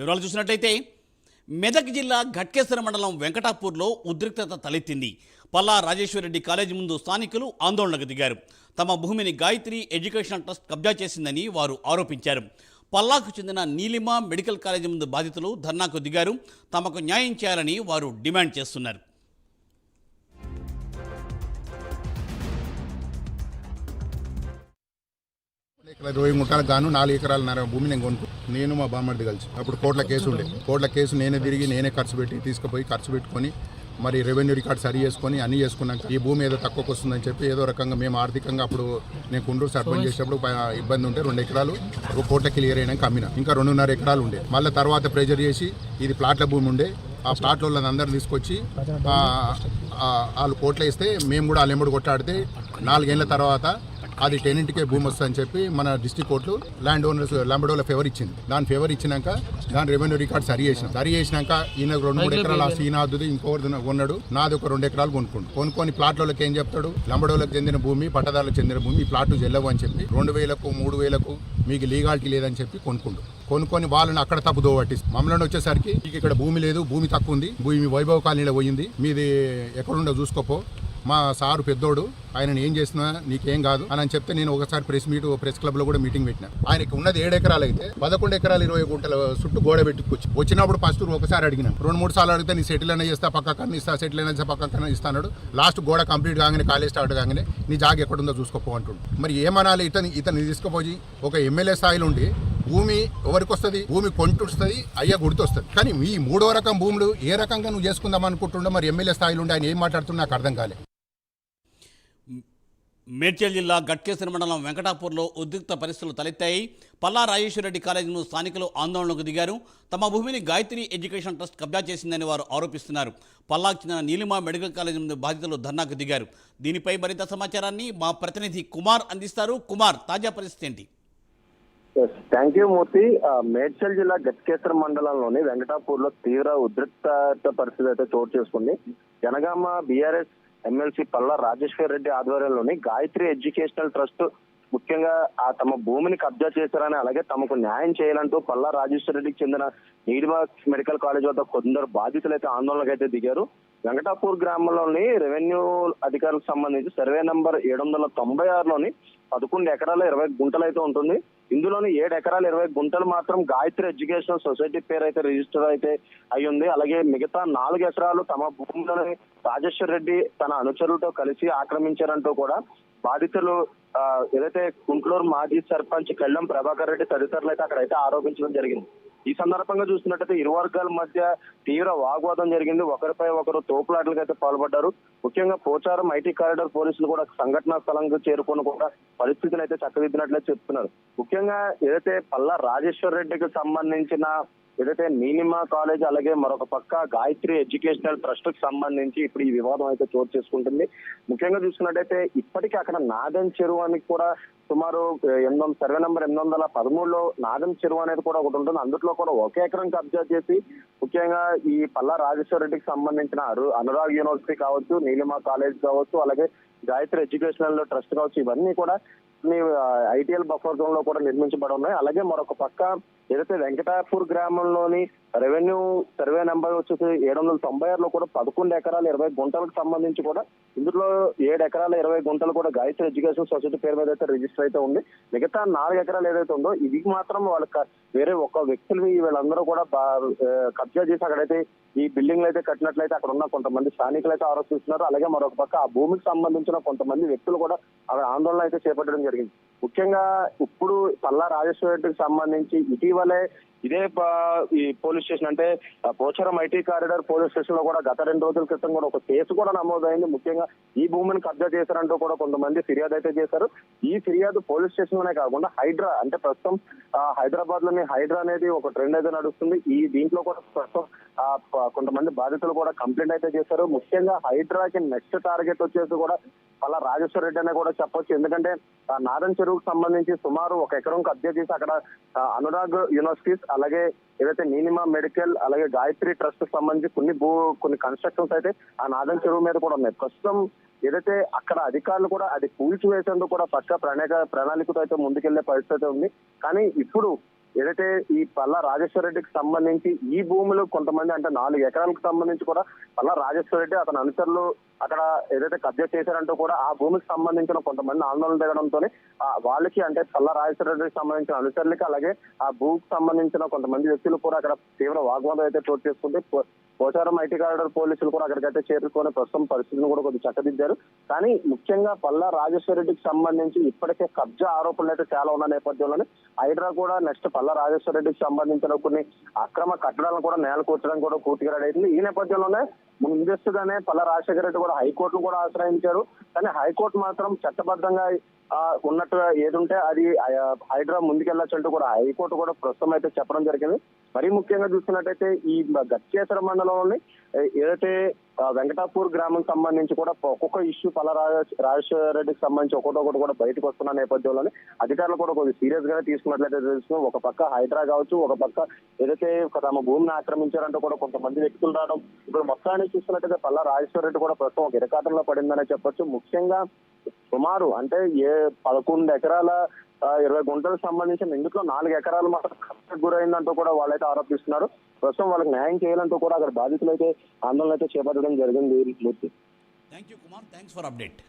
వివరాలు చూసినట్లయితే మెదక్ జిల్లా ఘట్కేశ్వర మండలం వెంకటాపూర్లో ఉద్రిక్తత తలెత్తింది. పల్లా రాజేశ్వరరెడ్డి కాలేజీ ముందు స్థానికులు ఆందోళనకు దిగారు. తమ భూమిని గాయత్రి ఎడ్యుకేషనల్ ట్రస్ట్ కబ్జా చేసిందని వారు ఆరోపించారు. పల్లాకు చెందిన నీలిమ మెడికల్ కాలేజీ ముందు బాధితులు ధర్నాకు దిగారు. తమకు న్యాయం చేయాలని వారు డిమాండ్ చేస్తున్నారు. ఎకరాల ఇరవై గుంటాలకు గాను నాలుగు ఎకరాల నర భూమి నేను కొనుక్కు నేను మా బామ్మడిది కలిసి. అప్పుడు కోట్ల కేసు ఉండే. కోట్ల కేసు నేనే తిరిగి నేనే ఖర్చు పెట్టి తీసుకుపోయి ఖర్చు పెట్టుకొని మరి రెవెన్యూ రికార్డ్ సరి చేసుకొని అన్ని చేసుకున్నాక ఈ భూమి ఏదో తక్కువకు వస్తుందని చెప్పి ఏదో రకంగా మేము ఆర్థికంగా అప్పుడు నేను కుండూరు సర్పంచ్ చేసేటప్పుడు ఇబ్బంది ఉంటే రెండు ఎకరాలు ఒక కోట్ల క్లియర్ అయినాక అమ్మిన. ఇంకా రెండున్నర ఎకరాలు ఉండే. మళ్ళీ తర్వాత ప్రెజర్ చేసి ఇది ప్లాట్ల భూమి ఉండే. ఆ ప్లాట్లో వాళ్ళని తీసుకొచ్చి వాళ్ళు కోట్లు వేస్తే మేము కూడా వాళ్ళు ఎమ్మడి కొట్టాడితే నాలుగేళ్ళ తర్వాత అది టెనెంట్కే భూమి వస్తుందని చెప్పి మన డిస్టిక్ కోర్టు ల్యాండ్ ఓనర్స్ ల్యాంబడోల ఫేవర్ ఇచ్చింది. దాని ఫేవర్ ఇచ్చినాక దాని రెవెన్యూ రికార్డ్ సరి చేసినాం. సరి చేసినాక ఈయన రెండు మూడు ఎకరాలు ఆ సీనాదుది ఇంకొకటి కొన్నాడు. నాది ఒక రెండు ఎకరాలు కొనుక్కుండు. కొనుక్కొని ప్లాట్లకి ఏం చెప్తాడు? లంబడోలకు చెందిన భూమి పట్టదారులకు చెందిన భూమి ఈ ప్లాట్లు చెల్లవు అని చెప్పి రెండు వేలకు మూడు వేలకు మీకు లీగాలిటీ లేదని చెప్పి కొనుక్కుండు. కొనుక్కొని వాళ్ళని అక్కడ తప్పుదో పట్టింది మమ్మల్ని వచ్చేసరికి మీకు ఇక్కడ భూమి లేదు భూమి తక్కువ ఉంది భూమి వైభవ కాలనీలో పోయింది మీది ఎక్కడుండో చూసుకోపో. మా సారు పెద్దోడు ఆయన ఏం చేసినా నీకేం కాదు అని అని చెప్తే నేను ఒకసారి ప్రెస్ మీట్ ప్రెస్ క్లబ్లో కూడా మీటింగ్ పెట్టిన. ఆయనకి ఉన్నది ఏడు ఎకరాలు అయితే పదకొండు ఎకరాలు ఇరవై గుంటల చుట్టూ గోడ పెట్టుకొచ్చి వచ్చినప్పుడు ఫస్ట్ ఒకసారి అడిగిన. రెండు మూడు సార్లు అడిగితే నీ సెటిల్ అయినా చేస్తా పక్క కన్నా ఇస్తా సెటిల్ అయినా పక్క కన్నా ఇస్తాడు లాస్ట్ గోడ కంప్లీట్ కాగానే కాలేజ్ స్టార్ట్ కాగానే నీ జాగ్ ఎక్కడుందో చూసుకోపో అంటుండు. మరి ఏమనాలి ఇతని ఇతను తీసుకుపోయి ఒక ఎమ్మెల్యే స్థాయిలో ఉండి భూమి ఎవరికి వస్తుంది? భూమి కొంటుస్తుంది అయ్యా గుర్తొస్తుంది. కానీ ఈ మూడో రకం భూములు ఏ రకంగా నువ్వు చేసుకుందాం అనుకుంటుండో మరి ఎమ్మెల్యే స్థాయిలో ఉండి ఆయన ఏం మాట్లాడుతున్నా నాకు అర్థం కాలేదు మేడ్చల్ జిల్లా గట్కేశ్వర మండలం వెంకటాపూర్లో ఉద్రిక్త పరిస్థితులు తలెత్తాయి. పల్లా రాజేశ్వరరెడ్డి కాలేజీను స్థానికులు ఆందోళనకు దిగారు. తమ భూమిని గాయత్రి ఎడ్యుకేషన్ ట్రస్ట్ కబ్జా చేసిందని వారు ఆరోపిస్తున్నారు. పల్లాకు చెందిన నీలిమా మెడికల్ కాలేజీ ముందు బాధితులు ధర్నాకు దిగారు. దీనిపై మరింత సమాచారాన్ని మా ప్రతినిధి కుమార్ అందిస్తారు. కుమార్ తాజా పరిస్థితి ఏంటి? థ్యాంక్ యూ మూర్తి మేడ్చల్ జిల్లా గట్కేశ్వర మండలంలోని వెంకటాపూర్లో తీవ్ర ఉద్రిక్త పరిస్థితి అయితే చోటు చేసుకుంది. జనగామ బీఆర్ఎస్ ఎమ్మెల్సీ పల్లా రాజేశ్వర్ రెడ్డి ఆధ్వర్యంలోని గాయత్రి ఎడ్యుకేషనల్ ట్రస్ట్ ముఖ్యంగా ఆ తమ భూమిని కబ్జా చేశారని అలాగే తమకు న్యాయం చేయాలంటూ పల్లా రాజేశ్వర రెడ్డికి చెందిన నీడిమా మెడికల్ కాలేజ్ వద్ద కొందరు బాధితులైతే ఆందోళనకైతే ఆందోళనకు అయితే దిగారు. వెంకటాపూర్ గ్రామంలోని రెవెన్యూ అధికారులకు సంబంధించి సర్వే నంబర్ ఏడు వందల తొంభై ఆరులోని పదకొండు ఎకరాల ఇరవై గుంటలు అయితే ఉంటుంది. ఇందులోని ఏడు ఎకరాల ఇరవై గుంటలు మాత్రం గాయత్రి ఎడ్యుకేషనల్ సొసైటీ పేరు అయితే రిజిస్టర్ అయితే అయ్యింది. అలాగే మిగతా నాలుగు ఎకరాలు తమ భూమిలోని రాజేశ్వర్ రెడ్డి తన అనుచరులతో కలిసి ఆక్రమించారంటూ కూడా బాధితులు ఏదైతే గుంటూరు మాజీ సర్పంచ్ కళ్ళం ప్రభాకర్ రెడ్డి తదితరులు అయితే అక్కడైతే ఆరోపించడం జరిగింది. ఈ సందర్భంగా చూసినట్టయితే ఇరు వర్గాల మధ్య తీవ్ర వాగ్వాదం జరిగింది. ఒకరిపై ఒకరు తోపులాటలకు అయితే పాల్పడ్డారు. ముఖ్యంగా పోచారం ఐటీ కారిడార్ పోలీసులు కూడా సంఘటనా స్థలంకు చేరుకొని కూడా పరిస్థితులు అయితే చక్కదిద్దినట్లే చెప్తున్నారు. ముఖ్యంగా ఏదైతే పల్లా రాజేశ్వర్ రెడ్డికి సంబంధించిన ఏదైతే నీలిమా కాలేజ్ అలాగే మరొక పక్క గాయత్రి ఎడ్యుకేషనల్ ట్రస్ట్కు సంబంధించి ఇప్పుడు ఈ వివాదం అయితే చోటు చేసుకుంటుంది. ముఖ్యంగా చూసుకున్నట్టయితే ఇప్పటికీ అక్కడ నాగన్ చెరువు అని కూడా సుమారు ఎనిమిది వందల సర్వే నెంబర్ ఎనిమిది వందల పదమూడులో నాదం చెరువు అనేది కూడా ఒకటి ఉంటుంది. అందులో కూడా ఒకే ఎకరం కబ్జా చేసి ముఖ్యంగా ఈ పల్లా రాజేశ్వర రెడ్డికి సంబంధించిన అరు- అనురాగ్ యూనివర్సిటీ కావచ్చు నీలిమా కాలేజ్ కావచ్చు అలాగే గాయత్రి ఎడ్యుకేషనల్ ట్రస్ట్ కావచ్చు ఇవన్నీ కూడా ఐటీఎల్ బఫర్ జోన్లో కూడా నిర్మించబడి ఉన్నాయి. అలాగే మరొక పక్క ఏదైతే వెంకటాపూర్ గ్రామంలోని రెవెన్యూ సర్వే నెంబర్ వచ్చేసి ఏడు వందల తొంభై ఆరులో కూడా పదకొండు ఎకరాల ఇరవై గుంటలకు సంబంధించి కూడా ఇందులో ఏడు ఎకరాల ఇరవై గుంటలు కూడా గాయత్రి ఎడ్యుకేషన్ సొసైటీ పేరు మీద అయితే రిజిస్టర్ అయితే ఉంది. మిగతా నాలుగు ఎకరాలు ఏదైతే ఉందో ఇది మాత్రం వాళ్ళ వేరే ఒక వ్యక్తులు వీళ్ళందరూ కూడా కబ్జా చేసి అక్కడైతే ఈ బిల్డింగ్లు అయితే కట్టినట్లయితే అక్కడ ఉన్న కొంతమంది స్థానికులు అయితే ఆరోపిస్తున్నారు అలాగే మరొక పక్క ఆ భూమికి సంబంధించిన కొంతమంది వ్యక్తులు కూడా అక్కడ ఆందోళన అయితే చేపట్టడం జరిగింది. ముఖ్యంగా ఇప్పుడు పల్లా రాజేశ్వర రెడ్డికి సంబంధించి ఇటీవలే ఇదే ఈ పోలీస్ స్టేషన్ అంటే పోచారం ఐటీ కారిడార్ పోలీస్ స్టేషన్లో కూడా గత రెండు రోజుల క్రితం కూడా ఒక కేసు కూడా నమోదైంది. ముఖ్యంగా ఈ భూమిని కబ్జా చేశారంటూ కూడా కొంతమంది ఫిర్యాదు అయితే చేశారు. ఈ ఫిర్యాదు పోలీస్ స్టేషన్లోనే కాకుండా హైడ్రా అంటే ప్రస్తుతం ఆ, హైదరాబాద్లోని హైడ్రా అనేది ఒక ట్రెండ్ అయితే నడుస్తుంది. ఈ దీంట్లో కూడా ప్రస్తుతం ఆ, కొంతమంది బాధితులు కూడా కంప్లైంట్ అయితే చేశారు. ముఖ్యంగా హైడ్రాకి నెక్స్ట్ టార్గెట్ వచ్చేసి కూడా అలా రాజేశ్వర రెడ్డి అనే కూడా చెప్పొచ్చు. ఎందుకంటే ఆ నాదన్ చెరువుకు సంబంధించి సుమారు ఒక ఎకరం కబ్జా చేసి అక్కడ అనురాగ్ యూనివర్సిటీస్ అలాగే ఏదైతే నీలిమా మెడికల్ అలాగే గాయత్రి ట్రస్ట్ సంబంధించి కొన్ని భూ కొన్ని కన్స్ట్రక్షన్స్ అయితే ఆ నాదన్ చెరువు మీద కూడా ఉన్నాయి. ప్రస్తుతం ఏదైతే అక్కడ అధికారులు కూడా అది కూల్చివేసేందుకు కూడా పక్క ప్రణాళిక ప్రణాళికతో అయితే ముందుకెళ్ళే పరిస్థితి అయితే ఉంది. కానీ ఇప్పుడు ఏదైతే ఈ పల్లా రాజేశ్వర రెడ్డికి సంబంధించి ఈ భూములు కొంతమంది అంటే నాలుగు ఎకరాలకు సంబంధించి కూడా పల్లా రాజేశ్వర రెడ్డి అతని అనుచరులు అక్కడ ఏదైతే కబ్జా చేశారంటూ కూడా ఆ భూమికి సంబంధించిన కొంతమంది ఆందోళన దిగడంతో వాళ్ళకి అంటే పల్లా రాజేశ్వర రెడ్డికి సంబంధించిన అనుచరులకి అలాగే ఆ భూమికి సంబంధించిన కొంతమంది వ్యక్తులు కూడా అక్కడ తీవ్ర వాగ్వాదం అయితే చోటు చేసుకుంటే పో- పోచారం ఐటీ కారిడార్ పోలీసులు కూడా అక్కడికైతే చేరుకునే ప్రస్తుతం పరిస్థితిని కూడా కొద్దిగా చక్కదిద్దారు. కానీ ముఖ్యంగా పల్లా రాజేశ్వర రెడ్డికి సంబంధించి ఇప్పటికే కబ్జా ఆరోపణలు అయితే చాలా ఉన్న నేపథ్యంలోనే హైడ్రా కూడా నెక్స్ట్ పల్లా రాజేశ్వర రెడ్డికి సంబంధించిన కొన్ని అక్రమ కట్టడాలను కూడా నేల కూర్చడం కూడా పూర్తిగా రెడీ అవుతుంది ఈ నేపథ్యంలోనే ముందస్తుగానే పల్లా రాజశేఖర రెడ్డి కూడా హైకోర్టును కూడా ఆశ్రయించారు. కానీ హైకోర్టు మాత్రం చట్టబద్ధంగా ఉన్నట్టుగా ఏదుంటే అది హైదరాబాద్ హైడ్రా కూడా హైకోర్టు కూడా ప్రస్తుతం అయితే చెప్పడం జరిగింది. మరీ ముఖ్యంగా చూసినట్టయితే ఈ గచ్చేశ్వర మండలంలోని ఏదైతే వెంకటాపూర్ గ్రామం సంబంధించి కూడా ఒక్కొక్క ఇష్యూ పల రాజేశ్వర రెడ్డికి సంబంధించి ఒక్కొక్కటి కూడా బయటకు వస్తున్న నేపథ్యంలోనే అధికారులు కూడా కొద్దిగా సీరియస్ గానే తీసుకున్నట్లయితే తెలుస్తుంది ఒక పక్క హైడ్రా కావచ్చు ఒక పక్క ఏదైతే తమ భూమిని ఆక్రమించారంటూ కూడా కొంతమంది వ్యక్తులు రావడం. ఇప్పుడు మొత్తానికి చూస్తున్నట్టయితే పల్లా రాజేశ్వర రెడ్డి కూడా ప్రస్తుతం ఒక ఇరకాటంలో పడిందనే చెప్పొచ్చు. ముఖ్యంగా సుమారు అంటే ఏ పదకొండు ఎకరాల ఇరవై గుంటలకు సంబంధించిన ఇందులో నాలుగు ఎకరాలు మాత్రం గురైందంటూ కూడా వాళ్ళైతే ఆరోపిస్తున్నారు. ప్రస్తుతం వాళ్ళకి న్యాయం చేయాలంటూ కూడా అక్కడ బాధితులు అయితే ఆందోళన అయితే చేపట్టడం జరిగింది Murthy. Thank you Kumar thanks for update